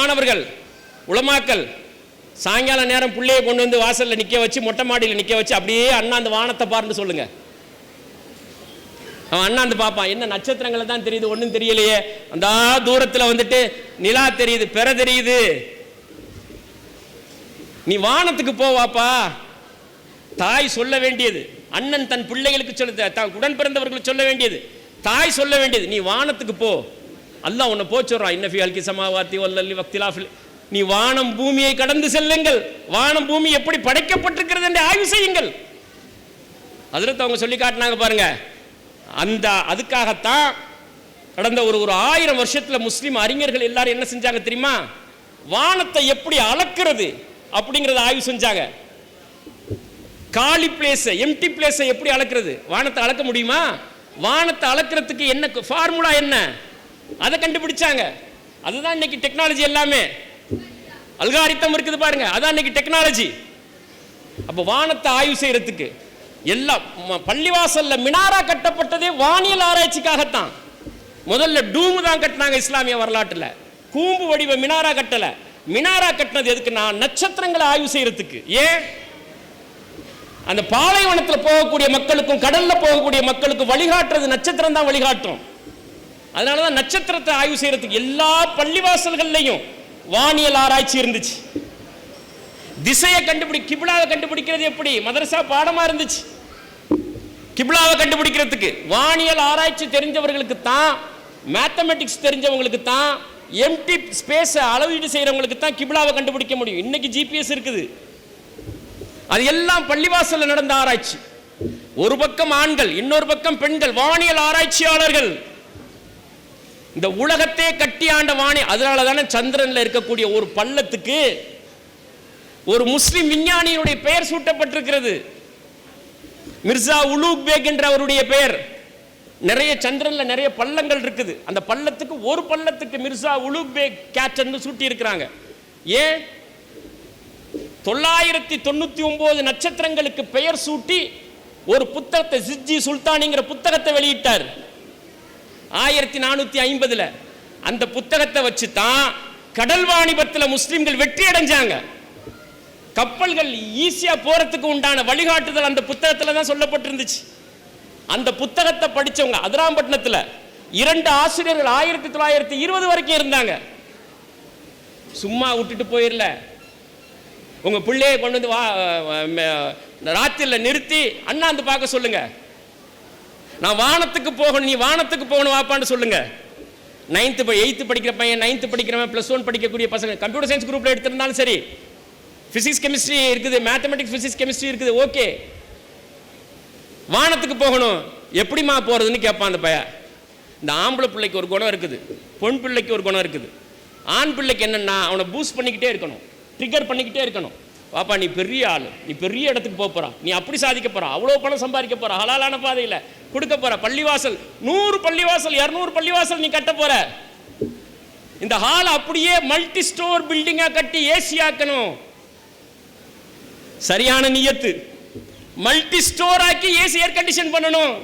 மாணவர்கள் உளமாக்கல் சாயங்கால நேரம் பிள்ளையை கொண்டு வந்து வாசல்ல நிக்க வச்சு மொட்டை மாடியில் நிக்க வச்சு அப்படியே அண்ணா அந்த வானத்தை பாருன்னு சொல்லுங்க. அவன் அண்ணா வந்து பார்ப்பான் என்ன நட்சத்திரங்களை தான் தெரியுது? ஒன்றும் தெரியலையே. அந்த தூரத்தில் வந்துட்டு நிலா தெரியுது பெற தெரியுது. நீ வானத்துக்கு போவாப்பா தாய் சொல்ல வேண்டியது. அண்ணன் தன் பிள்ளைகளுக்கு சொல்ல தான் உடன் பிறந்தவர்களுக்கு சொல்ல வேண்டியது. தாய் சொல்ல வேண்டியது. நீ வானத்துக்கு போ. அல்லா உன்னை போச்சுறான் இன்னஃபி அல்கி சமாவாத்தி வல்லல்லி வக்திலாஃபில். நீ வானம் பூமியை கடந்து செல்லுங்கள். வானம் பூமி எப்படி படைக்கப்பட்டிருக்கிறது என்று ஆய்வு செய்யுங்கள். அதில் அவங்க சொல்லி காட்டினாங்க பாருங்க. அந்த அதுக்காகத்தான் கடந்த ஒரு ஒரு ஆயிரம் வருஷத்துல முஸ்லீம் அறிஞர்கள் எல்லாரும் என்ன செஞ்சாங்க தெரியுமா? வானத்தை எப்படி அளக்கிறது அப்படிங்கறத ஆய்வு செஞ்சாங்க. காலி பிளேஸ் எம்டி பிளேஸை எப்படி அளக்கிறது? வானத்தை அளக்க முடியுமா? வானத்தை அளக்கிறதுக்கு என்ன ஃபார்முலா என்ன? அதை கண்டுபிடிச்சாங்க. அதுதான் இன்னைக்கு டெக்னாலஜி எல்லாமே. அல்காரித்தம் இருக்குது பாருங்க அதான் இன்னைக்கு டெக்னாலஜி அப்போ வானத்தை ஆய்வு செய்யறதுக்கு எல்லாம் பள்ளிவாசல்ல மினாரா கட்டப்பட்டதே வானியல் ஆராய்ச்சிக்காகத்தான். முதல்ல டூம் தான் கட்டினாங்க இஸ்லாமிய வரலாற்றுல. கூம்பு வடிவ மினாரா கட்டல. மினாரா கட்டினது எதுக்குன்னா நட்சத்திரங்களை ஆய்வு செய்யறதுக்கு. ஏன்? அந்த பாலைவனத்துல போகக்கூடிய மக்களுக்கும் கடல்ல போகக்கூடிய மக்களுக்கும் வழிகாட்டுறது நட்சத்திரம் தான் வழிகாட்டும். அதனால தான் நட்சத்திரத்தை ஆய்வு செய்யறதுக்கு எல்லா பள்ளிவாசல்கள்லையும் வானியல் ஆராய்ச்சி இருந்துச்சு. திசையை கண்டுபிடி கிபிலாவை கண்டுபிடிக்கிறது எப்படி? மதரசா பாடமா இருந்துச்சு. கிபிலாவை கண்டுபிடிக்கிறதுக்கு வானியல் ஆராய்ச்சி தெரிஞ்சவர்களுக்கு தான் மேத்தமெட்டிக்ஸ் தெரிஞ்சவங்களுக்கு தான் எம்டி ஸ்பேஸை அளவீடு செய்கிறவங்களுக்கு தான் கிபிலாவை கண்டுபிடிக்க முடியும். இன்னைக்கு ஜிபிஎஸ் இருக்குது. அது எல்லாம் பள்ளிவாசல்ல நடந்த ஆராய்ச்சி. ஒரு பக்கம் ஆண்கள் இன்னொரு பக்கம் பெண்கள் வானியல் ஆராய்ச்சியாளர்கள். இந்த உலகத்தை கட்டி ஆண்ட வாணி அதனால தானே சந்திரன்ல இருக்கக்கூடிய ஒரு பள்ளத்துக்கு ஒரு முஸ்லிம் விஞ்ஞானியுடைய பெயர் சூட்டப்பட்டிருக்கிறது. மிர்சா உலூக் பேக் என்ற அவருடைய பெயர். நிறைய சந்திரன்ல நிறைய பள்ளங்கள் இருக்குது. அந்த பள்ளத்துக்கு ஒரு பள்ளத்துக்கு மிர்சா உலூக் பேக் கேட்டன் சூட்டி இருக்கிறாங்க ஏன்? தொள்ளாயிரத்தி தொண்ணூத்தி ஒன்பது நட்சத்திரங்களுக்கு பெயர் சூட்டி ஒரு புத்தகத்தை சிஜி சுல்தானிங்கிற புத்தகத்தை வெளியிட்டார். ஆயிரத்தி நானூத்தி ஐம்பதுல அந்த புத்தகத்தை வச்சு தான் கடல் வாணிபத்தில் முஸ்லீம்கள் வெற்றி அடைஞ்சாங்க கப்பல்கள் ஈஸியா போறதுக்கு உண்டான வழிகாட்டுதல் அந்த புத்தகத்தில் தான் சொல்லப்பட்டிருந்துச்சு. அந்த புத்தகத்தை படிச்சவங்க அதிராம்பட்டினத்துல இரண்டு ஆசிரியர்கள் ஆயிரத்தி தொள்ளாயிரத்தி இருபது வரைக்கும் இருந்தாங்க. சும்மா விட்டுட்டு போயிடல உங்க பிள்ளையை கொண்டு வந்து வா ராத்திரியில் நிறுத்தி அண்ணாந்து பார்க்க சொல்லுங்க. நான் வானத்துக்கு போகணும் நீ வானத்துக்கு போகணும் வாப்பான்னு சொல்லுங்க. நைன்த்து எயித்து படிக்கிற பையன் நைன்த்து படிக்கிறவன் ப்ளஸ் ஒன் படிக்கக்கூடிய பசங்க கம்ப்யூட்டர் சயின்ஸ் குரூப்பில் எடுத்திருந்தாலும் சரி ஃபிசிக்ஸ் கெமிஸ்ட்ரி இருக்குது மேத்தமெட்டிக்ஸ் ஃபிசிக்ஸ் கெமிஸ்ட்ரி இருக்குது ஓகே வானத்துக்கு போகணும் எப்படிம்மா போகிறதுன்னு கேட்பான் அந்த பையன். இந்த ஆம்பளை பிள்ளைக்கு ஒரு குணம் இருக்குது பொன் பிள்ளைக்கு ஒரு குணம் இருக்குது. ஆண் பிள்ளைக்கு என்னென்னா அவனை பூஸ்ட் பண்ணிக்கிட்டே இருக்கணும் ட்ரிகர் பண்ணிக்கிட்டே இருக்கணும். பாப்பா நீ பெரிய ஆள். நீ பெரிய இடத்துக்கு போக போறா. நீ அப்படி சாதிக்க போறா. அவ்வளோ பணம் சம்பாதிக்க போறா. ஹலாலான பாதையில் கொடுக்க போற. பள்ளிவாசல் நூறு பள்ளிவாசல் இரநூறு பள்ளிவாசல் நீ கட்ட போற. இந்த ஹால் அப்படியே மல்டி ஸ்டோர் பில்டிங்கா கட்டி ஏசி ஆக்கணும். சரியான நியத்து. மல்டி ஸ்டோர் ஆக்கி ஏசி ஏர் கண்டிஷன் பண்ணணும்.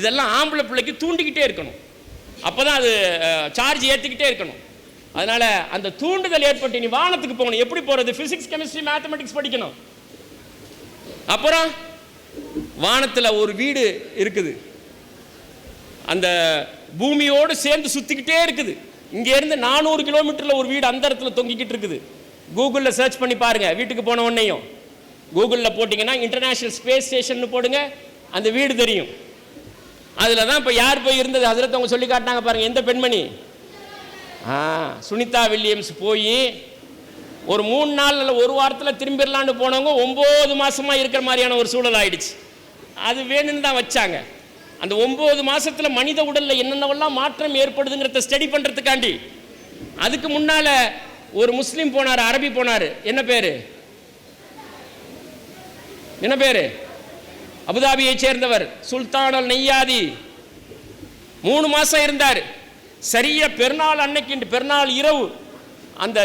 இதெல்லாம் ஆம்பளை பிள்ளைக்கு தூண்டிக்கிட்டே இருக்கணும். அப்பதான் அது சார்ஜ் ஏற்றிக்கிட்டே இருக்கணும். அதனால அந்த தூண்டுதல் ஏற்பட்டு நீ வானத்துக்கு போகணும். எப்படி போறது? பிசிக்ஸ் கெமிஸ்ட்ரி மேத்தமெட்டிக்ஸ் படிக்கணும். அப்புறம் வானத்தில் ஒரு வீடு இருக்குது. அந்த பூமியோடு சேர்ந்து சுற்றிக்கிட்டே இருக்குது. இங்கேருந்து நானூறு கிலோமீட்டரில் ஒரு வீடு அந்த இடத்துல தொங்கிக்கிட்டு இருக்குது. கூகுளில் சர்ச் பண்ணி பாருங்கள் வீட்டுக்கு போன உடனேயும். கூகுளில் போட்டிங்கன்னா இன்டர்நேஷ்னல் ஸ்பேஸ் ஸ்டேஷன் போடுங்க. அந்த வீடு தெரியும். அதில் தான் இப்போ யார் போய் இருந்தது? அதில் அவங்க சொல்லி காட்டினாங்க பாருங்கள் எந்த பெண்மணி? சுனிதா வில்லியம்ஸ் போய் ஒரு மூணு நாள் இல்லை ஒரு வாரத்தில் திரும்பிடலான்னு போனவங்க ஒம்பது மாதமாக இருக்கிற மாதிரியான ஒரு சூழல் ஆயிடுச்சு. அது வேணும்னு தான் வச்சாங்க. அந்த ஒம்பது மாதத்தில் மனித உடலில் என்னென்னவெல்லாம் மாற்றம் ஏற்படுதுங்கிறத ஸ்டடி பண்ணுறதுக்காண்டி அதுக்கு முன்னால் ஒரு முஸ்லீம் போனார் அரபி போனார். என்ன பேர்? என்ன பேர்? அபுதாபியை சேர்ந்தவர் சுல்தான் அல் நெய்யாதி மூணு மாதம் இருந்தார். சரியா பெருநாள் அன்னைக்கு பெருநாள் இரவு அந்த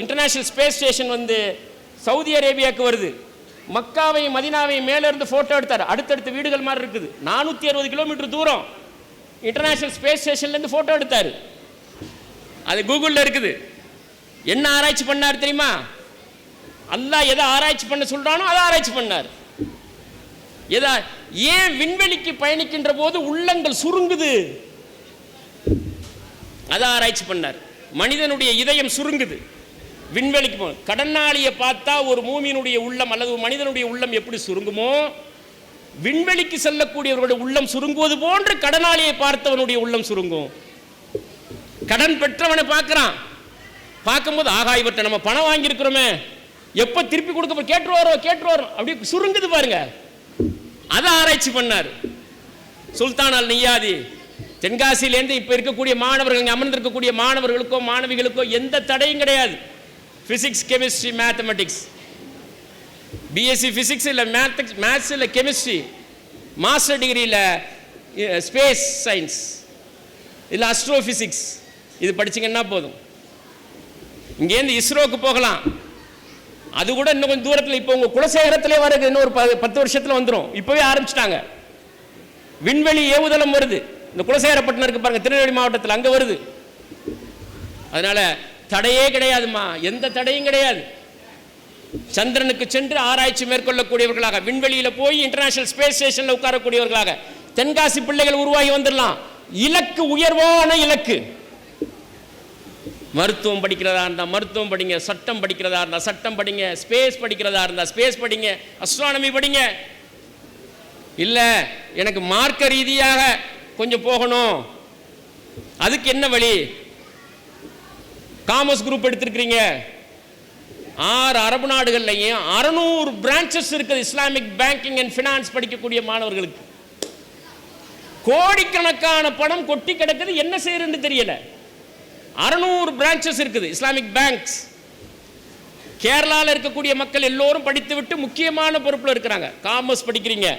இன்டர்நேஷனல் ஸ்பேஸ் ஸ்டேஷன் வந்து சவுதி அரேபியாவுக்கு வருது. மக்காவையும் மதினாவையும் மேலேருந்து ஃபோட்டோ எடுத்தார். அடுத்தடுத்த வீடுகள் மாதிரி இருக்குது. நானூற்றி அறுபது கிலோமீட்டர் தூரம் இன்டர்நேஷனல் ஸ்பேஸ் ஸ்டேஷன்லேருந்து ஃபோட்டோ எடுத்தார். அது கூகுளில் இருக்குது. என்ன ஆராய்ச்சி பண்ணார் தெரியுமா? அல்லாஹ் எதை ஆராய்ச்சி பண்ண சொல்றானோ அதை ஆராய்ச்சி பண்ணார். எதா ஏன் விண்வெளிக்கு பயணிக்கின்ற போது உள்ளங்கள் சுருங்குது? அதை ஆராய்ச்சி பண்ணார். மனிதனுடைய இதயம் சுருங்குது. விண்வெளிக்கு போ கடனாளியை பார்த்தா ஒரு மூமியினுடைய உள்ளம் அல்லது ஒரு மனிதனுடைய உள்ளம் எப்படி சுருங்குமோ விண்வெளிக்கு செல்லக்கூடியவர்களுடைய உள்ளம் சுருங்குவது போன்று கடனாளியை பார்த்தவனுடைய உள்ளம் சுருங்கும். கடன் பெற்றவனை பார்க்கறான். பார்க்கும்போது ஆகா இவர்கிட்ட நம்ம பணம் வாங்கியிருக்கிறோமே. எப்போ திருப்பி கொடுக்க போ- கேட்டுருவாரோ வரோம் அப்படி சுருங்குது பாருங்க. அதை ஆராய்ச்சி பண்ணார். சுல்தான் அல் நெய்யாதி தென்காசியிலேருந்து இப்போ இருக்கக்கூடிய மாணவர்கள் இங்கே அமர்ந்திருக்கக்கூடிய மாணவர்களுக்கோ மாணவிகளுக்கோ எந்த தடையும் கிடையாது. Physics chemistry mathematics B Sc physics இல்லை மேத்திக்ஸ் மேத்ஸ் இல்லை கெமிஸ்ட்ரி மாஸ்டர் டிகிரியில் ஸ்பேஸ் சயின்ஸ் இல்லை அஸ்ட்ரோஃபிசிக்ஸ் இது படிச்சீங்கன்னா போதும். இங்கேருந்து இஸ்ரோக்கு போகலாம். அது கூட இன்னும் கொஞ்சம் தூரத்தில் இப்போ உங்கள் குலசேகரத்திலே வருது இன்னும் ஒரு ப- பத்து வருஷத்தில் வந்துடும் இப்போவே ஆரம்பிச்சிட்டாங்க. விண்வெளி ஏவுதளம் வருது. இந்த குலசேகரப்பட்டினம் இருக்கு பாருங்க திருநெல்வேலி மாவட்டத்தில் அங்கே வருது. அதனால தடையே கிடையாதுமா எந்த தடையும் கிடையாது. சந்திரனுக்கு சென்று ஆராய்ச்சி மேற்கொள்ளக்கூடியவர்களாக விண்வெளியில போய் இன்டர்நேஷனல் ஸ்பேஸ் ஸ்டேஷன்ல உட்காரக்கூடியவர்களாக தென்காசி பிள்ளைகள் உருவாகி வந்துடலாம். இலக்கு உயர்வான இலக்கு. மருத்துவம் படிக்கிறதா இருந்தால் மருத்துவம் படிங்க சட்டம் படிக்கிறதா இருந்தால் சட்டம் படிங்க ஸ்பேஸ் படிக்கிறதா இருந்தால் ஸ்பேஸ் படிங்க அஸ்ட்ரானமி படிங்க. இல்லை எனக்கு மார்க்க ரீதியாக கொஞ்சம் போகணும். அதுக்கு என்ன வழி? காமர்ஸ் குரூப் எடுத்திருக்கிறீங்க. ஆறு அரபு நாடுகள்லையும் அறநூறு பிரான்ச்சஸ் இருக்குது இஸ்லாமிக் பேங்கிங் அண்ட் ஃபினான்ஸ் படிக்கக்கூடிய மாணவர்களுக்கு. கோடிக்கணக்கான பணம் கொட்டி கிடக்குது என்ன செய்யறதுன்னு தெரியல. அறநூறு பிரான்ச்சஸ் இருக்குது இஸ்லாமிக் பேங்க்ஸ் கேரளாவில் இருக்கக்கூடிய மக்கள் எல்லோரும் படித்துவிட்டு முக்கியமான பொறுப்பில் இருக்கிறாங்க. காமர்ஸ் படிக்கிறீங்க.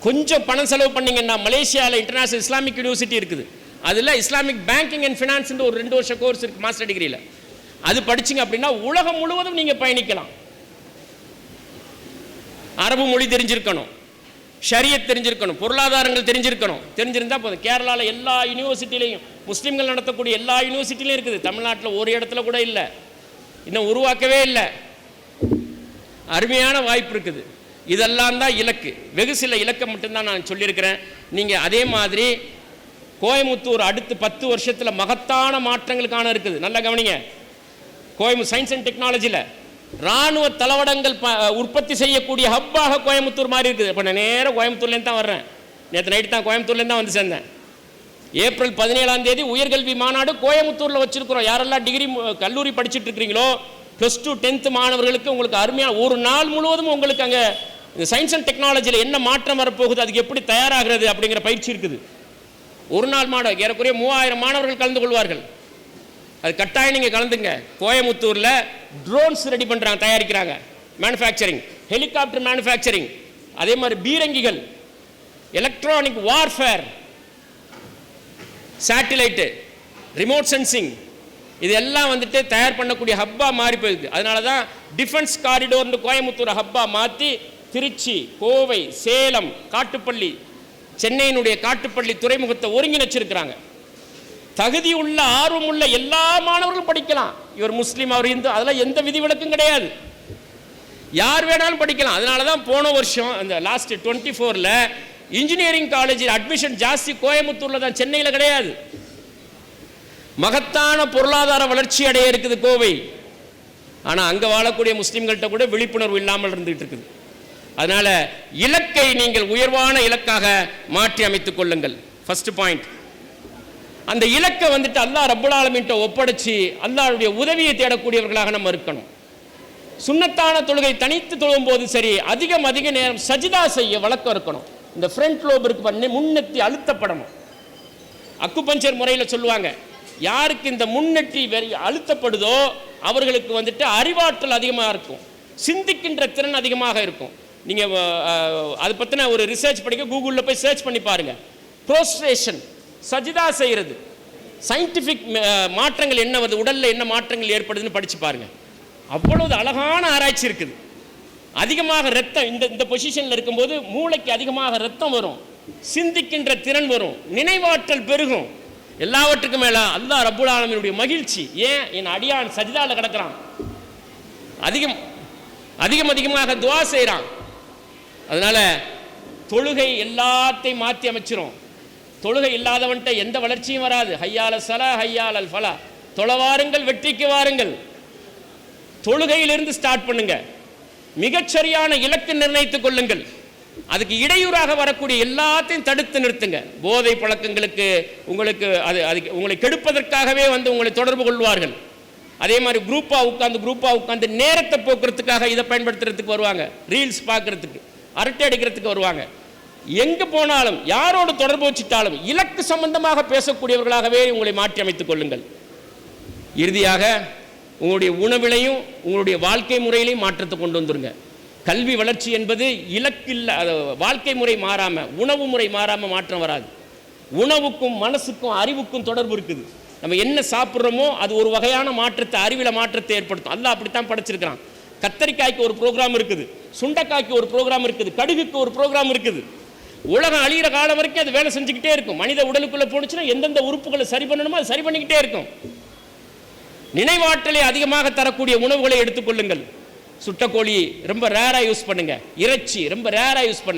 கொஞ்சம் பணம் செலவு பண்ணீங்கன்னா மலேசியாவில் இன்டர்நேஷனல் இஸ்லாமிக் யூனிவர்சிட்டி இருக்குது. அதில் இஸ்லாமிக் பேங்கிங் அண்ட் ஃபினான்ஸ் ஒரு ரெண்டு வருஷம் கோர்ஸ் இருக்குது மாஸ்டர் டிகிரியில் அது படிச்சீங்க அப்படின்னா உலகம் முழுவதும் நீங்கள் பயணிக்கலாம். அரபு மொழி தெரிஞ்சிருக்கணும். ஷரியத் தெரிஞ்சிருக்கணும். பொருளாதாரங்கள் தெரிஞ்சிருக்கணும். தெரிஞ்சிருந்தா போதும். கேரளாவில் எல்லா யூனிவர்சிட்டிலையும் முஸ்லீம்கள் நடத்தக்கூடிய எல்லா யூனிவர்சிட்டிலையும் இருக்குது. தமிழ்நாட்டில் ஒரு இடத்துல கூட இல்லை. இன்னும் உருவாக்கவே இல்லை. அருமையான வாய்ப்பு இருக்குது. இதெல்லாம் தான் இலக்கு. வெகு சில இலக்கை மட்டும்தான் நான் சொல்லியிருக்கிறேன். நீங்கள் அதே மாதிரி கோயமுத்தூர் அடுத்து பத்து வருஷத்தில் மகத்தான மாற்றங்கள் காண இருக்குது. நல்லா கவனிங்க. கோயம்பு சயின்ஸ் அண்ட் டெக்னாலஜியில் ராணுவ தளவடங்கள் ப உற்பத்தி செய்யக்கூடிய ஹப்பாக கோயம்புத்தூர் மாதிரி இருக்குது. இப்போ நான் நேராக கோயம்புத்தூர்லேருந்து தான் வர்றேன். நேற்று நைட்டு தான் கோயம்புத்தூர்லேருந்து தான் வந்து சேர்ந்தேன். ஏப்ரல் பதினேழாம் தேதி உயர்கல்வி மாநாடு கோயம்புத்தூரில் வச்சுருக்கிறோம். யாரெல்லாம் டிகிரி கல்லூரி படிச்சுட்டு இருக்கிறீங்களோ ப்ளஸ் டூ டென்த்து மாணவர்களுக்கு உங்களுக்கு அருமையாக ஒரு நாள் முழுவதும் உங்களுக்கு அங்கே இந்த சயின்ஸ் அண்ட் டெக்னாலஜியில் என்ன மாற்றம் வரப்போகுது அதுக்கு எப்படி தயாராகிறது அப்படிங்கிற பயிற்சி இருக்குது. ஒரு நாள் மாணவர் ஏறக்குறைய மூவாயிரம் மாணவர்கள் கலந்து கொள்வார்கள். அது கட்டாயம் நீங்கள் கலந்துங்க. கோயமுத்தூரில் ட்ரோன்ஸ் ரெடி பண்ணுறாங்க தயாரிக்கிறாங்க. மேனுஃபேக்சரிங் ஹெலிகாப்டர் மேனுஃபேக்சரிங் அதே மாதிரி பீரங்கிகள் electronic warfare satellite remote sensing இது எல்லாம் வந்துட்டு தயார் பண்ணக்கூடிய ஹப்பாக மாறி போயிருக்கு. அதனால தான் டிஃபென்ஸ் காரிடோர்னு கோயமுத்தூர் ஹப்பாக மாற்றி திருச்சி கோவை சேலம் காட்டுப்பள்ளி சென்னையினுடைய காட்டுப்பள்ளி துறைமுகத்தை ஒருங்கிணைச்சிருக்கிறாங்க. தகுதி உள்ள ஆர்வம் உள்ள எல்லா மாணவர்களும் படிக்கலாம். இவர் முஸ்லீம் அவர் இந்து அதெல்லாம் எந்த விதிவிலக்கும் கிடையாது. யார் வேணாலும் படிக்கலாம். அதனால தான் போன வருஷம் அந்த லாஸ்ட் டுவெண்ட்டி ஃபோரில் இன்ஜினியரிங் காலேஜ் அட்மிஷன் ஜாஸ்தி கோயம்புத்தூரில் தான் சென்னையில் கிடையாது. மகத்தான பொருளாதார வளர்ச்சி அடைய இருக்குது கோவை. ஆனால் அங்கே வாழக்கூடிய முஸ்லீம்கள்கிட்ட கூட விழிப்புணர்வு இல்லாமல் இருந்துகிட்டு இருக்குது. அதனால் இலக்கை நீங்கள் உயர்வான இலக்காக மாற்றி அமைத்துக் கொள்ளுங்கள். ஃபர்ஸ்ட் பாயிண்ட் அந்த இலக்கை வந்துட்டு அல்லாஹ் ரப்புல் ஆலமீன்ட்ட ஒப்படைச்சு அல்லாஹ்வுடைய உதவியை தேடக்கூடியவர்களாக நம்ம இருக்கணும். சுன்னத்தான தொழுகை தனித்து தொழும் போது சரி அதிகம் அதிக நேரம் சஜிதா செய்ய வழக்கம் இருக்கணும். இந்த ஃப்ரண்ட் லோப் இருக்கு பண்ணி முன்னெத்தி அழுத்தப்படணும். அக்குபஞ்சர் முறையில் சொல்லுவாங்க யாருக்கு இந்த முன்னெற்றி வெறி அழுத்தப்படுதோ அவர்களுக்கு வந்துட்டு அறிவாற்றல் அதிகமாக இருக்கும். சிந்திக்கின்ற திறன் அதிகமாக இருக்கும். நீங்கள் அதை பற்றின ஒரு ரிசர்ச் படிக்க கூகுளில் போய் சர்ச் பண்ணி பாருங்கள் ப்ரோஸ்ட்ரேஷன் சஜிதா செய்கிறது சயின்டிஃபிக் மாற்றங்கள் என்ன வருது உடலில் என்ன மாற்றங்கள் ஏற்படுதுன்னு படித்து பாருங்க. அவ்வளவு அழகான ஆராய்ச்சி இருக்குது. அதிகமாக ரத்தம் இந்த இந்த பொசிஷனில் இருக்கும்போது மூளைக்கு அதிகமாக ரத்தம் வரும். சிந்திக்கின்ற திறன் வரும். நினைவாற்றல் பெருகும். எல்லாவற்றுக்கும் மேல அல்லாஹ் ரப்புல் ஆலமினுடைய மகிழ்ச்சி. ஏன்? என் அடியான் சஜிதாவில் கிடக்கிறான். அதிகம் அதிகம் அதிகமாக துவா செய்கிறான் அதனால் தொழுகை எல்லாத்தையும் மாற்றி அமைச்சிரும். தொழுகை இல்லாதவன்ட்ட எந்த வளர்ச்சியும் வராது. ஹையால சலா ஹையால் அல் ஃபலா தொழவாருங்கள் வெற்றிக்கு வாருங்கள். தொழுகையிலிருந்து ஸ்டார்ட் பண்ணுங்க. மிகச்சரியான இலக்கு நிர்ணயித்துக் கொள்ளுங்கள். அதுக்கு இடையூறாக வரக்கூடிய எல்லாத்தையும் தடுத்து நிறுத்துங்க. போதை பழக்கங்களுக்கு உங்களுக்கு அது அதுக்கு உங்களை கெடுப்பதற்காகவே வந்து உங்களை தொடர்பு கொள்வார்கள். அதே மாதிரி குரூப்பாக உட்காந்து குரூப்பாக உட்காந்து நேரத்தை போக்குறதுக்காக இதை பயன்படுத்துறதுக்கு வருவாங்க. ரீல்ஸ் பார்க்குறதுக்கு. அரட்டை அடிக்கிறதுக்கு வருவாங்க. எங்கே போனாலும் யாரோடு தொடர்பு வச்சுட்டாலும் இலக்கு சம்பந்தமாக பேசக்கூடியவர்களாகவே உங்களை மாற்றி அமைத்துக் கொள்ளுங்கள். இறுதியாக உங்களுடைய உணவிலையும் உங்களுடைய வாழ்க்கை முறையிலையும் மாற்றத்தை கொண்டு வந்துருங்க. கல்வி வளர்ச்சி என்பது இலக்கில்ல அது வாழ்க்கை முறை மாறாம உணவு முறை மாறாமல் மாற்றம் வராது. உணவுக்கும் மனசுக்கும் அறிவுக்கும் தொடர்பு இருக்குது. நம்ம என்ன சாப்பிட்றோமோ அது ஒரு வகையான மாற்றத்தை அறிவில மாற்றத்தை ஏற்படுத்தும். அல்ல அப்படித்தான் படைச்சிருக்கிறான். கத்தரிக்காய்க்கு ஒரு ப்ரோக்ராம் இருக்குது. சுண்டைக்காய்க்கு ஒரு ப்ரோக்ராம் இருக்குது. கடுகுக்கு ஒரு ப்ரோக்ராம் இருக்குது. உலகம் அழியிற காலம் வரைக்கும் அது வேலை செஞ்சுக்கிட்டே இருக்கும். மனித உடலுக்குள்ள போனுச்சுன்னா எந்தெந்த உறுப்புகளை சரி பண்ணணுமோ அது சரி பண்ணிக்கிட்டே இருக்கும். நினைவாற்றலை அதிகமாக தரக்கூடிய உணவுகளை எடுத்துக்கொள்ளுங்கள் சுட்டக்கோழி ரொம்ப ரேராக யூஸ் பண்ணுங்க. இறைச்சி ரொம்ப ரேராக யூஸ் பண்ணுங்க